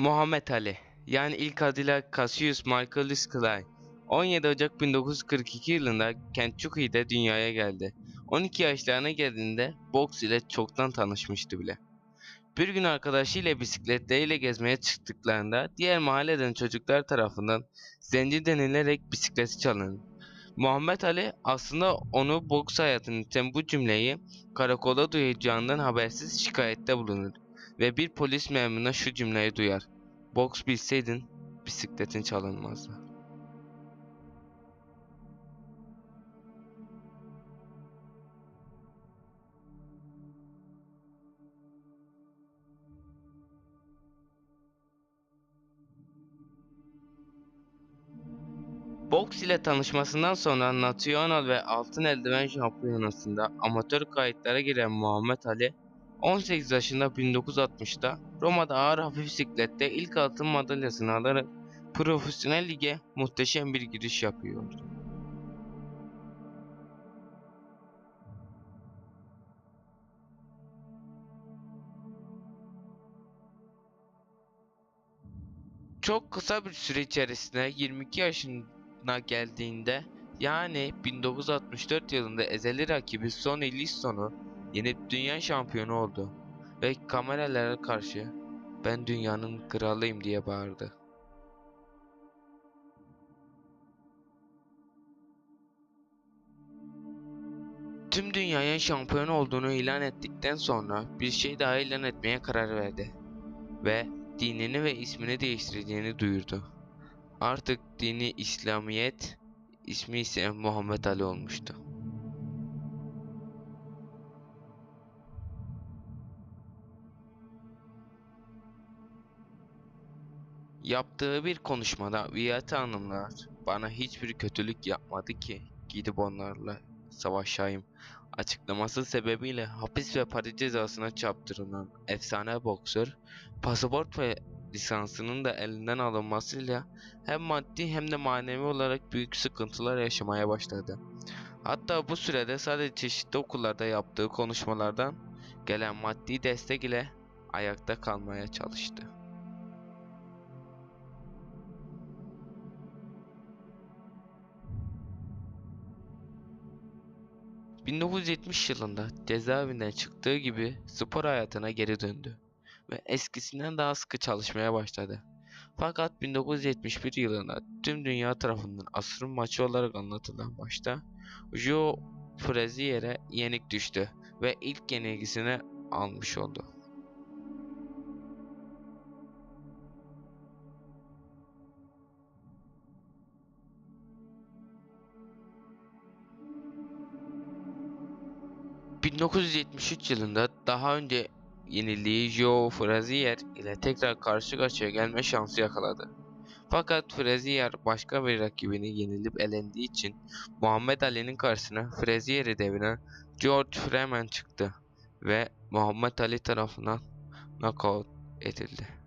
Muhammed Ali yani ilk adıyla Cassius Michaelis Clay 17 Ocak 1942 yılında Kentucky'de dünyaya geldi. 12 yaşlarına geldiğinde boks ile çoktan tanışmıştı bile. Bir gün arkadaşıyla bisikletleriyle gezmeye çıktıklarında diğer mahalleden çocuklar tarafından zenci denilerek bisikleti çalınır. Muhammed Ali aslında onu boks hayatını iten bu cümleyi karakolda duyacağından habersiz şikayette bulunur ve bir polis memuruna şu cümleyi duyar. Boks bilseydin bisikletin çalınmazdı. Boks ile tanışmasından sonra National ve Altın Eldiven Şampiyonası'nda amatör kayıtlara giren Muhammed Ali 18 yaşında 1960'da Roma'da ağır hafif bisiklette ilk altın madalyasını alarak profesyonel lige muhteşem bir giriş yapıyordu. Çok kısa bir süre içerisinde 22 yaşına geldiğinde yani 1964 yılında ezeli rakibi Sonny Liston'u yenip dünya şampiyonu oldu ve kameralara karşı ben dünyanın kralıyım diye bağırdı. Tüm dünyaya şampiyon olduğunu ilan ettikten sonra bir şey daha ilan etmeye karar verdi ve dinini ve ismini değiştireceğini duyurdu. Artık dini İslamiyet, ismi ise Muhammed Ali olmuştu. Yaptığı bir konuşmada Viyati Hanımlar bana hiçbir kötülük yapmadı ki gidip onlarla savaşayım açıklaması sebebiyle hapis ve para cezasına çarptırılan efsane boksör pasaport ve lisansının da elinden alınmasıyla hem maddi hem de manevi olarak büyük sıkıntılar yaşamaya başladı. Hatta bu sürede sadece çeşitli okullarda yaptığı konuşmalardan gelen maddi destek ile ayakta kalmaya çalıştı. ...1970 yılında cezaevinden çıktığı gibi spor hayatına geri döndü ve eskisinden daha sıkı çalışmaya başladı. Fakat 1971 yılında tüm dünya tarafından asrın maçı olarak anlatılan maçta Joe Frazier'e yenik düştü ve ilk yenilgisini almış oldu. ...1973 yılında daha önce yenildiği Joe Frazier ile tekrar karşı karşıya gelme şansı yakaladı. Fakat Frazier başka bir rakibini yenilip elendiği için Muhammed Ali'nin karşısına Frazier'i deviren George Freeman çıktı ve Muhammed Ali tarafından knockout edildi.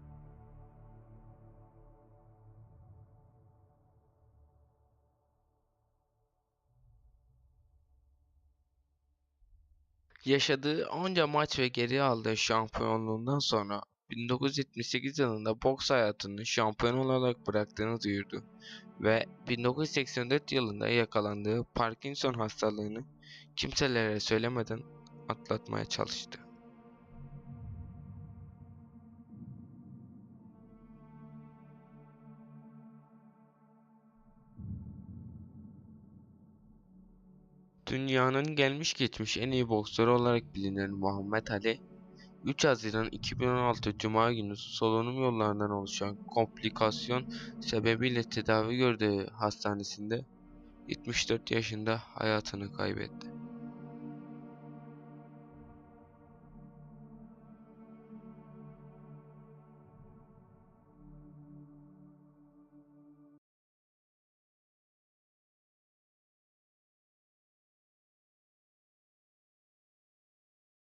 Yaşadığı onca maç ve geri aldığı şampiyonluğundan sonra 1978 yılında boks hayatını şampiyon olarak bıraktığını duyurdu ve 1984 yılında yakalandığı Parkinson hastalığını kimselere söylemeden atlatmaya çalıştı. Dünyanın gelmiş geçmiş en iyi boksörü olarak bilinen Muhammed Ali, 3 Haziran 2016 Cuma günü solunum yollarından oluşan komplikasyon sebebiyle tedavi gördüğü hastanesinde 74 yaşında hayatını kaybetti.